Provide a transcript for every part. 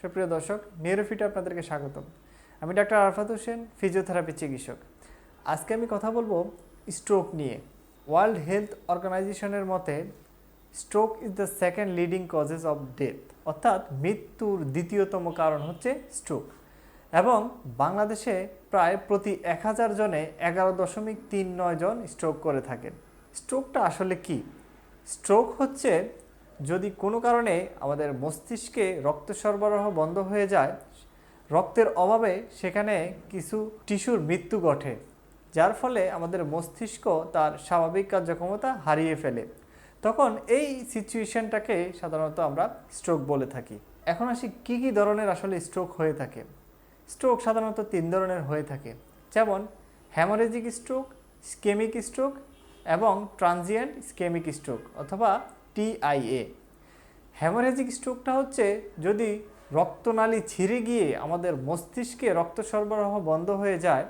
সুপ্রিয় দর্শক, নিউরোফিটে আপনাদেরকে স্বাগতম। আমি ডাক্তার আরফাত হোসেন ফিজিওথেরাপি চিকিৎসক। আজকে আমি কথা বলব স্ট্রোক নিয়ে। ওয়ার্ল্ড হেলথ অর্গানাইজেশনের মতে stroke is the second leading causes of death অর্থাৎ মৃত্যুর দ্বিতীয়তম কারণ হচ্ছে স্ট্রোক এবং বাংলাদেশে প্রায় প্রতি এক হাজার জনে এগারো দশমিক তিন নয় জন স্ট্রোক করে থাকেন। স্ট্রোকটা আসলে কি? স্ট্রোক হচ্ছে যদি কোনো কারণে আমাদের মস্তিষ্কে রক্ত সরবরাহ বন্ধ হয়ে যায়, রক্তের অভাবে সেখানে কিছু টিস্যুর মৃত্যু ঘটে, যার ফলে আমাদের মস্তিষ্ক তার স্বাভাবিক কার্যক্ষমতা হারিয়ে ফেলে। তখন এই সিচুয়েশনটাকে সাধারণত আমরা স্ট্রোক বলে থাকি। এখন আসি কী কী ধরনের আসলে স্ট্রোক হয়ে থাকে। স্ট্রোক সাধারণত তিন ধরনের হয়ে থাকে। যেমন, হ্যামোরেজিক স্ট্রোক, স্কেমিক স্ট্রোক এবং ট্রানজিয়েন্ট স্কেমিক স্ট্রোক অথবা টিআইএ হ্যামোরেজিক স্ট্রোকটা হচ্ছে যদি রক্তনালী ছিঁড়ে গিয়ে আমাদের মস্তিষ্কে রক্ত সরবরাহ বন্ধ হয়ে যায়,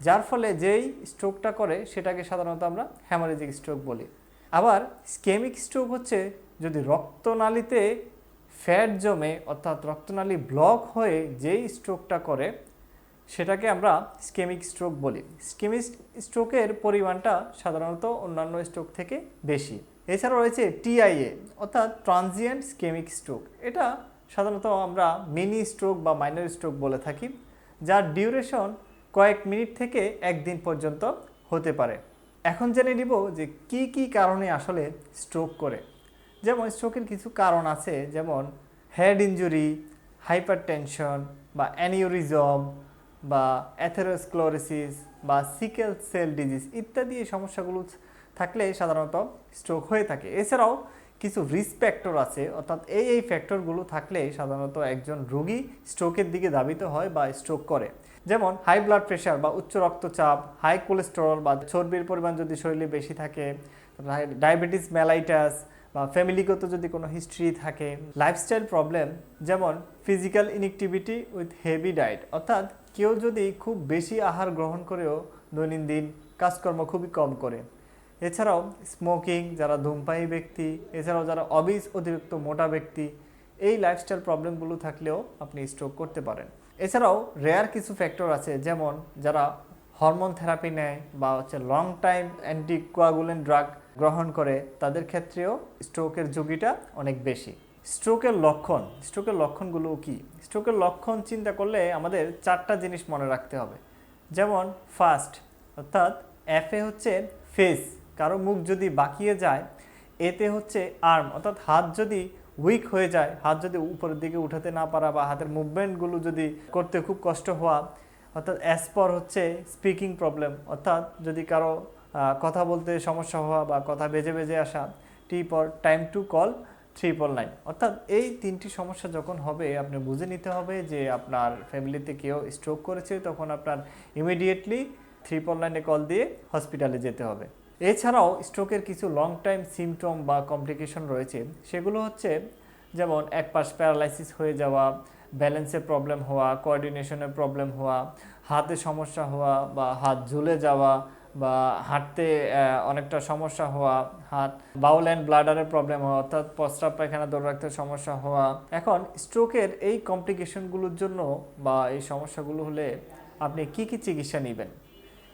যার ফলে যেই স্ট্রোকটা করে সেটাকে সাধারণত আমরা হ্যামোরেজিক স্ট্রোক বলি। আবার স্কেমিক স্ট্রোক হচ্ছে যদি রক্তনালীতে ফ্যাট জমে অর্থাৎ রক্তনালী ব্লক হয়ে যেই স্ট্রোকটা করে, সেটাকে আমরা স্কেমিক স্ট্রোক বলি। স্কেমিক স্ট্রোকের পরিমাণটা সাধারণত অন্যান্য স্ট্রোক থেকে বেশি। এছাড়া রয়েছে টিআইএ অর্থাৎ ট্রানজিয়েন্ট স্কেমিক স্ট্রোক এটা সাধারণত আমরা মিনি স্ট্রোক বা মাইনর স্ট্রোক বলে থাকি, যার ডিউরেশন কয়েক মিনিট থেকে একদিন পর্যন্ত হতে পারে। এখন জেনে নিব যে কি কি কারণে আসলে স্ট্রোক করে। যেমন স্ট্রোকের কিছু কারণ আছে, যেমন হেড ইনজুরি হাইপার টেনশন বা অ্যানিউরিজম বা অ্যাথেরোস্ক্লোরোসিস বা সিকেল সেল ডিজিজ ইত্যাদি এই সমস্যাগুলো থাকলে সাধারণত স্ট্রোক হয়ে থাকে। এছাড়াও কিছু রিস্ক ফ্যাক্টর আছে, অর্থাৎ এই এই ফ্যাক্টরগুলো থাকলে সাধারণত একজন রোগী স্ট্রোকের দিকে ধাবিত হয় বা স্ট্রোক করে। যেমন হাই ব্লাড প্রেশার বা উচ্চ রক্তচাপ হাই কোলেস্টেরল বা চর্বির পরিমাণ যদি শরীরে বেশি থাকে ডায়াবেটিস মেলাইটাস বা ফ্যামিলিগত যদি কোনো হিস্ট্রি থাকে লাইফস্টাইল প্রবলেম যেমন physical inactivity with heavy diet অর্থাৎ কেউ যদি খুব বেশি আহার গ্রহণ করেও দৈনন্দিন কাজকর্ম খুবই কম করে। এছাড়াও স্মোকিং যারা ধূমপায়ী ব্যক্তি, এছাড়াও যারা অবিস অতিরিক্ত মোটা ব্যক্তি, এই লাইফস্টাইল প্রবলেমগুলো থাকলেও আপনি স্ট্রোক করতে পারেন। এছাড়াও রেয়ার কিছু ফ্যাক্টর আছে যেমন যারা হরমোন থেরাপি নেয় বা হচ্ছে লং টাইম অ্যান্টিকোয়াগুলেন্ট ড্রাগ গ্রহণ করে, তাদের ক্ষেত্রেও স্ট্রোকের ঝুঁকিটা অনেক বেশি। স্ট্রোকের লক্ষণ স্ট্রোকের লক্ষণগুলো কি? স্ট্রোকের লক্ষণ চিন্তা করলে আমাদের চারটা জিনিস মনে রাখতে হবে। যেমন ফার্স্ট অর্থাৎ এফে হচ্ছে ফেস কারও মুখ যদি বাঁকিয়ে যায়, এতে হচ্ছে আর্ম অর্থাৎ হাত যদি উইক হয়ে যায়, হাত যদি উপরের দিকে উঠাতে না পারা বা হাতের মুভমেন্টগুলো যদি করতে খুব কষ্ট হওয়া, অর্থাৎ অ্যাসপর হচ্ছে স্পিকিং প্রবলেম অর্থাৎ যদি কারও কথা বলতে সমস্যা হওয়া বা কথা বেজে বেজে আসা টি পর time to call triple nine অর্থাৎ এই তিনটি সমস্যা যখন হবে, আপনি বুঝে নিতে হবে যে আপনার ফ্যামিলিতে কেউ স্ট্রোক করেছে, তখন আপনার ইমিডিয়েটলি ট্রিপল নাইনে কল দিয়ে হসপিটালে যেতে হবে। এছাড়াও স্ট্রোকের কিছু লং টাইম সিমটম বা কমপ্লিকেশন রয়েছে, সেগুলো হচ্ছে যেমন এক পাশ প্যারালাইসিস হয়ে যাওয়া ব্যালেন্সে প্রবলেম হওয়া কোঅর্ডিনেশনের প্রবলেম হওয়া, হাতে সমস্যা হওয়া বা হাত ঝুলে যাওয়া বা হাঁটতে অনেকটা সমস্যা হওয়া, হাত বাউল অ্যান্ড ব্লাডারের প্রবলেম হওয়া, অর্থাৎ প্রস্রাব পায়খানা দৌড় রাখতে সমস্যা হওয়া। এখন স্ট্রোকের এই কমপ্লিকেশনগুলোর জন্য বা এই সমস্যাগুলো হলে আপনি কি কি চিকিৎসা নেবেন?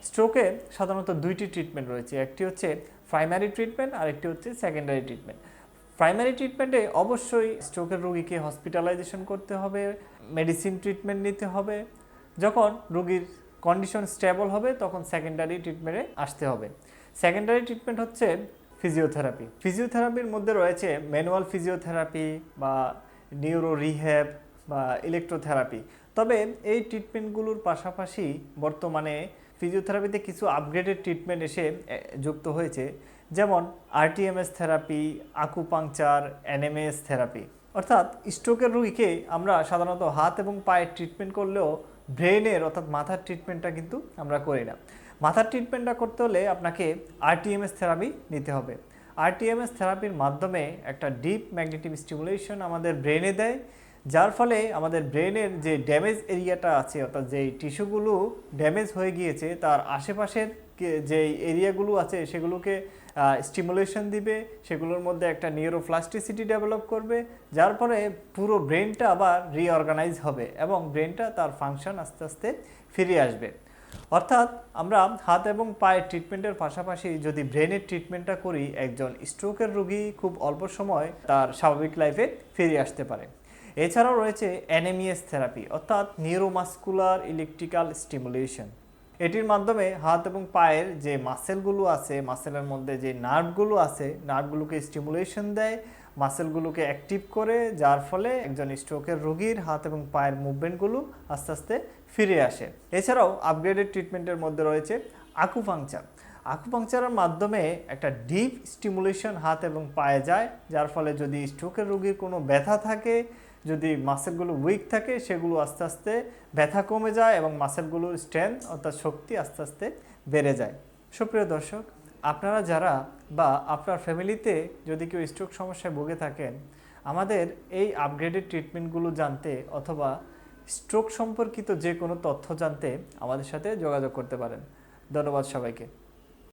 স্ট্রোকে সাধারণত দুইটি ট্রিটমেন্ট রয়েছে, একটি হচ্ছে প্রাইমারি ট্রিটমেন্ট আর একটি হচ্ছে সেকেন্ডারি ট্রিটমেন্ট প্রাইমারি ট্রিটমেন্টে অবশ্যই স্ট্রোকের রোগীকে হসপিটালাইজেশন করতে হবে মেডিসিন ট্রিটমেন্ট নিতে হবে। যখন রোগীর কন্ডিশন স্টেবল হবে, তখন সেকেন্ডারি ট্রিটমেন্টে আসতে হবে। সেকেন্ডারি ট্রিটমেন্ট হচ্ছে ফিজিওথেরাপি ফিজিওথেরাপির মধ্যে রয়েছে ম্যানুয়াল ফিজিওথেরাপি বা নিউরো রিহ্যাব বা ইলেকট্রোথেরাপি তবে এই ট্রিটমেন্টগুলোর পাশাপাশি বর্তমানে ফিজিওথেরাপিতে কিছু আপগ্রেডেড ট্রিটমেন্ট এসে যুক্ত হয়েছে। যেমন RTMS therapy acupuncture NMS therapy অর্থাৎ স্ট্রোকের রোগীকে আমরা সাধারণত হাত এবং পায়ের ট্রিটমেন্ট করলেও ব্রেনের অর্থাৎ মাথার ট্রিটমেন্টটা কিন্তু আমরা করি না। মাথার ট্রিটমেন্টটা করতে হলে আপনাকে আরটিএমএস থেরাপি নিতে হবে। আরটিএমএস থেরাপির মাধ্যমে একটা ডিপ ম্যাগনেটিক স্টিমুলেশন আমাদের ব্রেনে দেয়। যার ফলে আমাদের ব্রেনের যে ড্যামেজ এরিয়াটা আছে, অর্থাৎ যেই টিস্যুগুলো ড্যামেজ হয়ে গিয়েছে, তার আশেপাশের যেই এরিয়াগুলো আছে, সেগুলোকে স্টিমুলেশন দিবে, সেগুলোর মধ্যে একটা নিউরোপ্লাস্টিসিটি ডেভেলপ করবে, যার ফলে পুরো ব্রেনটা আবার রিঅর্গানাইজ হবে এবং ব্রেনটা তার ফাংশন আস্তে আস্তে ফিরে আসবে। অর্থাৎ আমরা হাত এবং পায়ের ট্রিটমেন্টের পাশাপাশি যদি ব্রেনের ট্রিটমেন্টটা করি, একজন স্ট্রোকের রোগী খুব অল্প সময় তার স্বাভাবিক লাইফে ফিরে আসতে পারে। এছাড়াও রয়েছে অ্যানেমিয়াস থেরাপি, অর্থাৎ নিউরোমাস্কুলার ইলেকট্রিক্যাল স্টিমুলেশন এটির মাধ্যমে হাত এবং পায়ের যে মাসেলগুলো আছে মাসেলের মধ্যে যে নার্ভগুলো আছে নার্ভগুলোকে স্টিমুলেশন দেয় মাসেলগুলোকে অ্যাক্টিভ করে, যার ফলে একজন স্ট্রোকের রোগীর হাত এবং পায়ের মুভমেন্টগুলো আস্তে আস্তে ফিরে আসে। এছাড়াও আপগ্রেডেড ট্রিটমেন্টের মধ্যে রয়েছে আকুপাংচার আকুপাংচারের মাধ্যমে একটা ডিপ স্টিমুলেশন হাত এবং পায়ে যায়, যার ফলে যদি স্ট্রোকের রোগীর কোনো ব্যথা থাকে যদি মাসেলগুলো উইক থাকে, সেগুলো আস্তে আস্তে ব্যথা কমে যায় এবং মাসেলগুলোর স্ট্রেংথ অর্থাৎ শক্তি আস্তে আস্তে বেড়ে যায়। সুপ্রিয় দর্শক, আপনারা যারা বা আপনার ফ্যামিলিতে যদি কেউ স্ট্রোক সমস্যায় ভুগে থাকেন, আমাদের এই আপগ্রেডেড ট্রিটমেন্টগুলো জানতে অথবা স্ট্রোক সম্পর্কিত যে কোনো তথ্য জানতে আমাদের সাথে যোগাযোগ করতে পারেন। ধন্যবাদ সবাইকে।